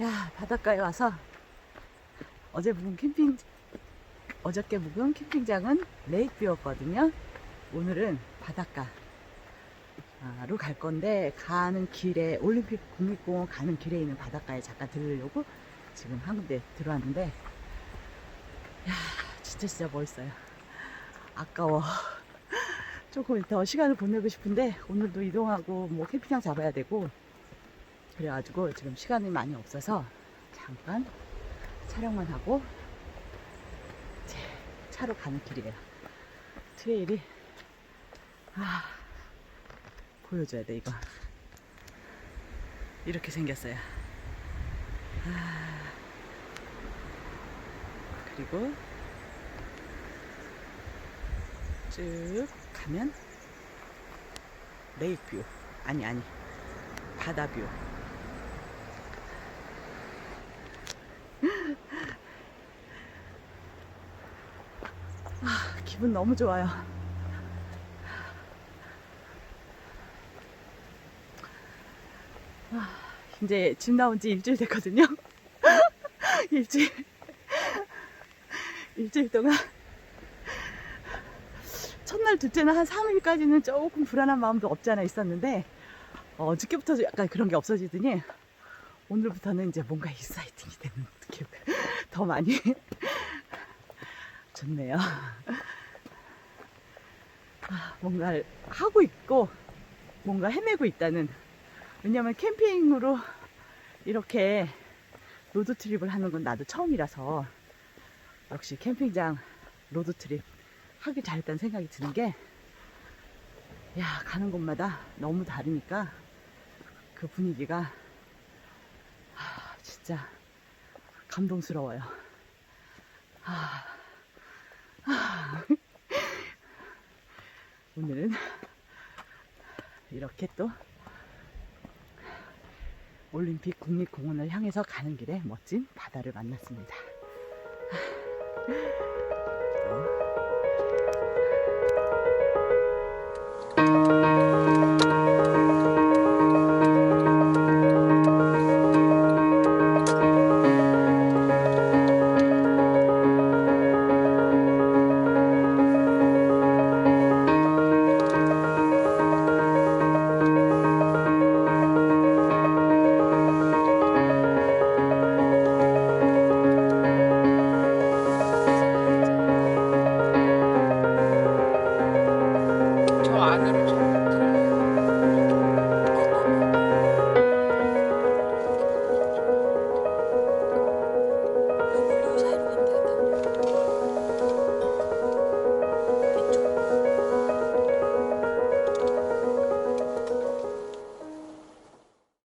야, 바닷가에 와서 어제 묵은 캠핑, 어저께 묵은 캠핑장은 레이크뷰였거든요. 오늘은 바닷가로 갈 건데, 가는 길에, 올림픽 국립공원 가는 길에 있는 바닷가에 잠깐 들르려고 지금 한 군데 들어왔는데, 야, 진짜 진짜 멋있어요. 아까워. 조금 더 시간을 보내고 싶은데, 오늘도 이동하고, 뭐 캠핑장 잡아야 되고, 그래가지고 지금 시간이 많이 없어서 잠깐 촬영만 하고 이제 차로 가는 길이에요. 트레일이 아 보여줘야 돼 이거 이렇게 생겼어요. 아 그리고 쭉 가면 레이크뷰 아니 아니 바다뷰 아, 기분 너무 좋아요. 아, 이제 집 나온 지 일주일 됐거든요. 일주일. 일주일 동안. 첫날, 둘째는 한 3일까지는 조금 불안한 마음도 없지 않아 있었는데, 어, 어저께부터 약간 그런 게 없어지더니, 오늘부터는 이제 뭔가 익사이팅이 되는 느낌. 더 많이. 좋네요. 아, 뭔가를 하고 있고 뭔가 헤매고 있다는 왜냐면 캠핑으로 이렇게 로드 트립을 하는 건 나도 처음이라서 역시 캠핑장 로드 트립 하길 잘했다는 생각이 드는 게 야, 가는 곳마다 너무 다르니까 그 분위기가 아, 진짜 감동스러워요. 아, 오늘은 이렇게 또 올림픽 국립공원을 향해서 가는 길에 멋진 바다를 만났습니다. Magro.